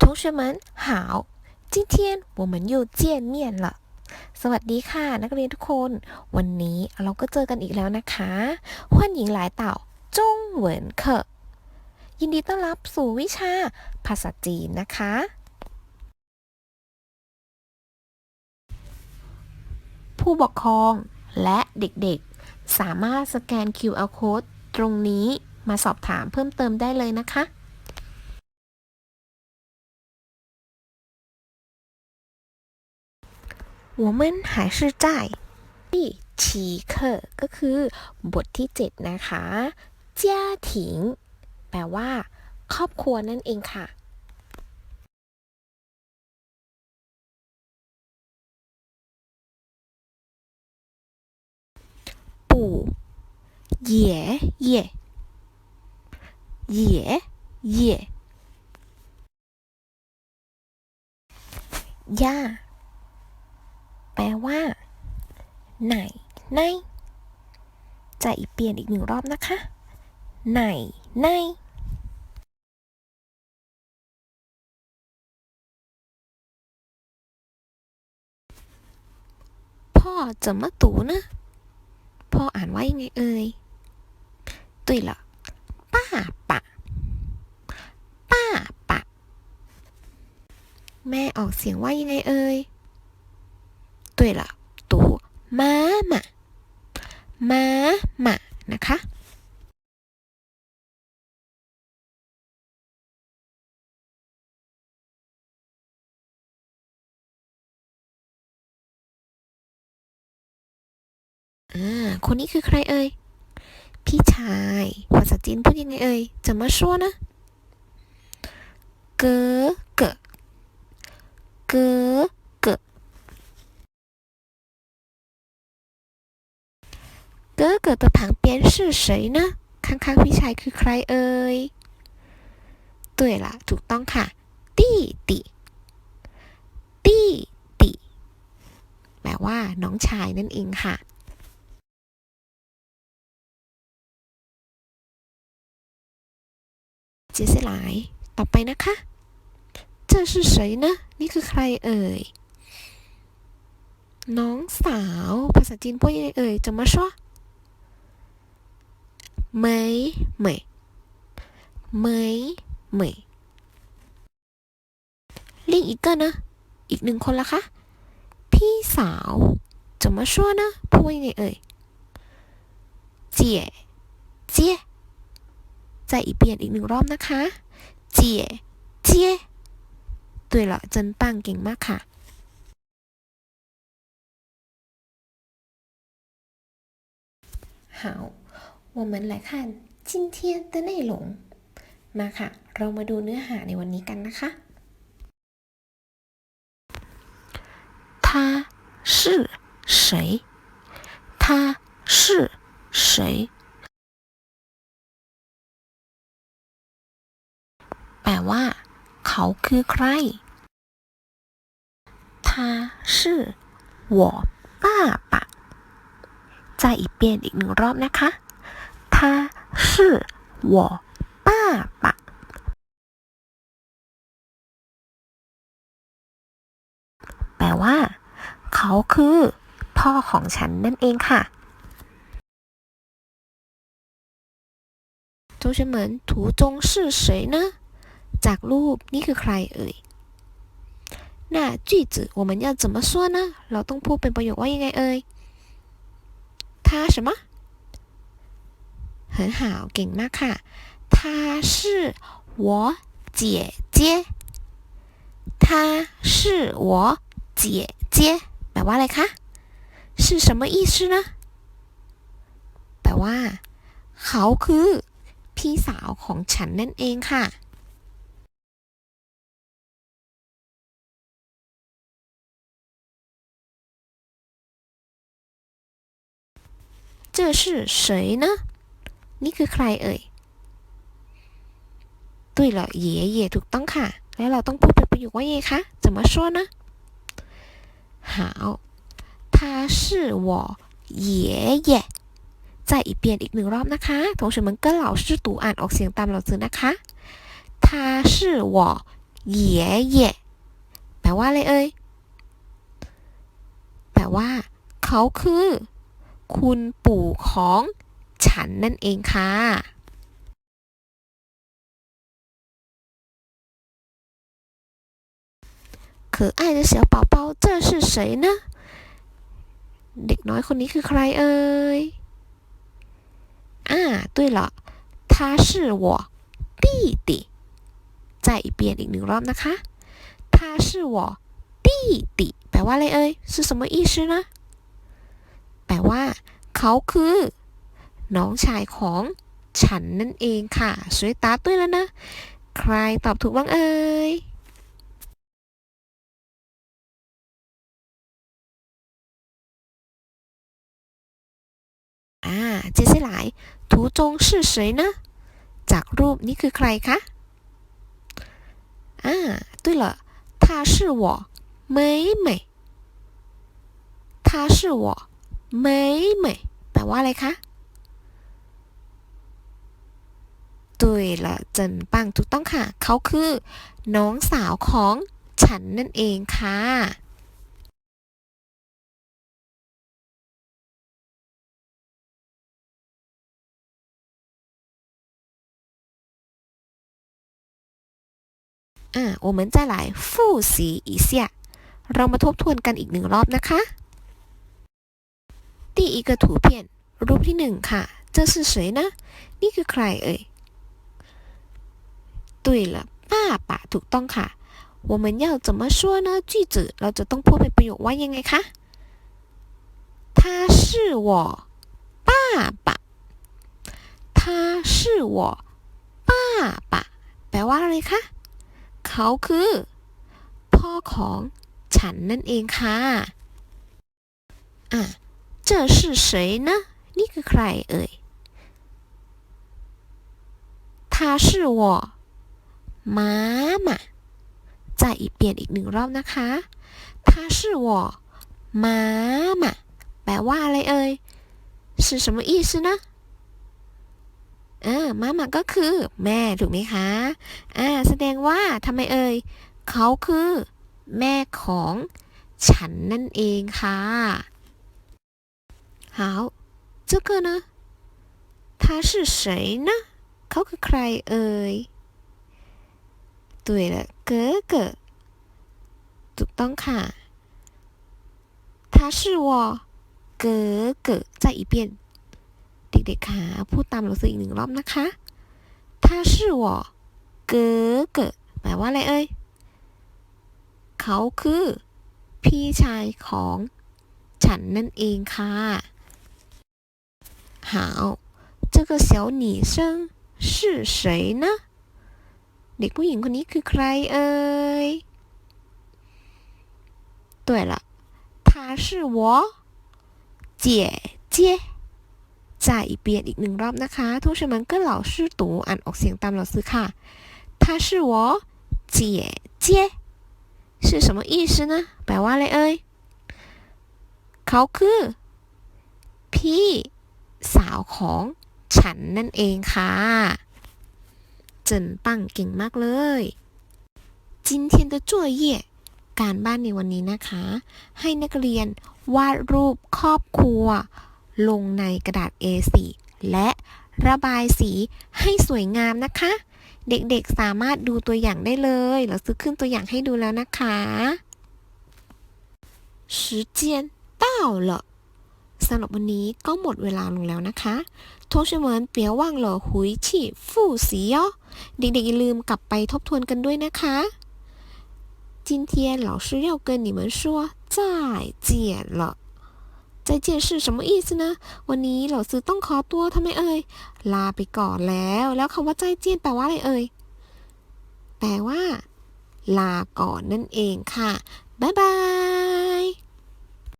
同学们好，今天我们又见面了。สวัสดีค่ะ นักเรียนทุกคน วันนี้เราก็เจอกันอีกแล้วนะคะ欢迎来到中文课ยินดีต้อนรับสู่วิชาภาษาจีนนะคะ ผู้ปกครองและเด็กๆ สามารถสแกน QR code ตรงนี้มาสอบถามเพิ่มเติมได้เลยนะคะ 我们还是在第七课ก็คือบทที่ 7 นะคะ家庭แปลว่า ครอบครัวนั่นเองค่ะ ปู่爷爷爷爷ย่า แป แปลว่า ไหนในจะอีกเปลี่ยนอีกหนึ่งรอบนะคะ ไหนในพ่อจะมาตูนะพ่ออ่านว่ายังไงเอ่ยตุ้ยละป้าปะป้าปะ แม่ออกเสียงว่ายังไงเอ่ย 对了读妈妈妈妈นะคะ อ่า คนนี้คือใครเอ่ย พี่ชาย ภาษาจีนพูดยังไงเอ่ยจะมาชัวนะ เกอเกอเก 哥哥的旁边是谁呢ข้างๆพี่ชายคือใครเอ่ย对ละถูกต้องค่ะ弟弟弟弟แปลว่าน้องชายนั่นเองค่ะ 接下来ต่อไปนะคะ这是谁呢นี่คือใครเอ่ย น้องสาว ภาษาจีนพูดยังไงเอ่ยจะมาชัว ไหมไหมไหมไหมเรียอีกก็นะ อีกหนึ่งคนละคะ พี่สาวจะมาชัวนะพูดยังไงเอ่ยเจี๋ยเจี๋ยจอีกเปลี่ยนอีกหนึ่งรอบนะคะ เจี๋ยเจี๋ยตัวละจนปังเก่งมากค่ะเหา。 我们来看今天的内容มาค่ะ เรามาดูเนื้อหาในวันนี้กันนะคะ他是谁他是谁แปลว่า เขาคือใคร他是我爸爸再一遍อีกหนึ่งรอบนะคะ 他是我爸爸แปลว่า เขาคือ พ่อของฉันนั่นเองค่ะ同学们图中是谁呢จากรูปนี่คือใครเอ่ย那句子我们要怎么说呢เราต้องพูดเป็นประโยคว่ายังไงเอ่ย他什么 很好เก่งมากค่ะ她是我姐姐她是我姐姐แปลว่าอะไรคะ是什么意思呢แปลว่า เขาคือ พี่สาวของฉันนั่นเองค่ะ 这是谁呢 นี่คือใครเอ่ย对了爷爷ถูกต้องค่ะ แล้วเราต้องพูดเป็นประโยคว่ายังไงคะ怎么说呢好他是我爷爷再一遍อีกหนึ่งรอบนะคะ同学们跟老师读อ่านออกเสียงตามเราจือนะคะ他是我 เหย่เหย่แปลว่าอะไรเอ่ย แปลว่า เขาคือ คุณปู่ของ ฉันนั่นเองค่ะ 可爱的小宝宝，这是谁呢？เด็กน้อยคนนี้คือใครเอ่ยอ่า对了他是我弟弟再一遍อีกหนึ่งรอบนะคะ他是我弟弟แปลว่าอะไรเอ่ย是什么意思呢แปลว่า เขาคือ น้องชายของฉันนั่นเองค่ะสวยตาด้วยแล้วนะ ใครตอบถูกบ้างเอ่ย อ่า接下来图中是谁呢จากรูปนี้คือใครคะอ่า对了她是我妹妹她是我妹妹แปลว่าอะไรคะ ตุยละจนปังถูกต้องค่ะ เขาคือน้องสาวของฉันนั่นเองค่ะอ่า我们再来复习一下เรามาทบทวนกันอีกหนึ่งรอบนะคะ第一个图片รูปที่หนึ่งค่ะ这是谁呢นี่คือใครเอ่ย 对了ป้าป่าถูกต้องค่ะ我们要怎么说呢句子เราจะต้องพูดเป็นประโยคว่ายังไงคะ他是我爸爸他是我爸爸แปลว่าอะไรคะเขาคือ พ่อของฉันนั่นเองค่ะอ่ะ这是谁呢นี่คือใครเอ่ย他是我 妈妈再一遍อีกหนึ่งรอบนะคะ他是我妈妈แปลว่าอะไรเอ่ย是什么意思呢เออมาม่าก็คือ แม่ถูกไหมคะอ่าแสดงว่าทำไมเอ่ยเขาคือ แม่ของฉันนั่นเองค่ะ好这个呢他是谁呢เขาคือใครเอ่ย 对了哥哥ถูกต้องค่ะ他是我哥哥再一遍เด็กๆค่ะพูดตามหนังสืออีกหนึ่งรอบนะคะ他是我哥哥แปลว่าอะไรเอ่ย เขาคือ พี่ชายของฉันนั่นเองค่ะ好这个小女生是谁呢 เด็กผู้หญิงคนนี้คือใครเอ่ย对了她是我姐姐再一遍อีกหนึ่งรอบนะคะทุกชมันก็เหล่าชื่อตูอ่านออกเสียงตามเหล่าซื้อค่ะ她是我姐姐是什么意思呢แปลว่าอะไรเอ่ยเขาคือ พี่สาวของฉันนั่นเองค่ะ เจินปังเก่งมากเลย今天的作业การบ้านในวันนี้นะคะ ให้นักเรียนวาดรูปครอบครัว ลงในกระดาษ A4 และระบายสีให้สวยงามนะคะ เด็กๆสามารถดูตัวอย่างได้เลย เราซื้อขึ้นตัวอย่างให้ดูแล้วนะคะ时间到了 สำหรับวันนี้ก็หมดเวลาลงแล้วนะคะ同学们别忘了回去复习哦เด็กๆอย่าลืมกลับไปทบทวนกันด้วยนะคะ今天老师要跟你们说再见了ใจเจียน是什么意思呢วันนี้เราซื้อต้องขอตัวทำไมเอ่ย ลาไปก่อนแล้ว แล้วคำว่าใจเจียนแปลว่าอะไรเอ่ย แปลว่า ลาก่อนนั่นเองค่ะ บ๊ายบาย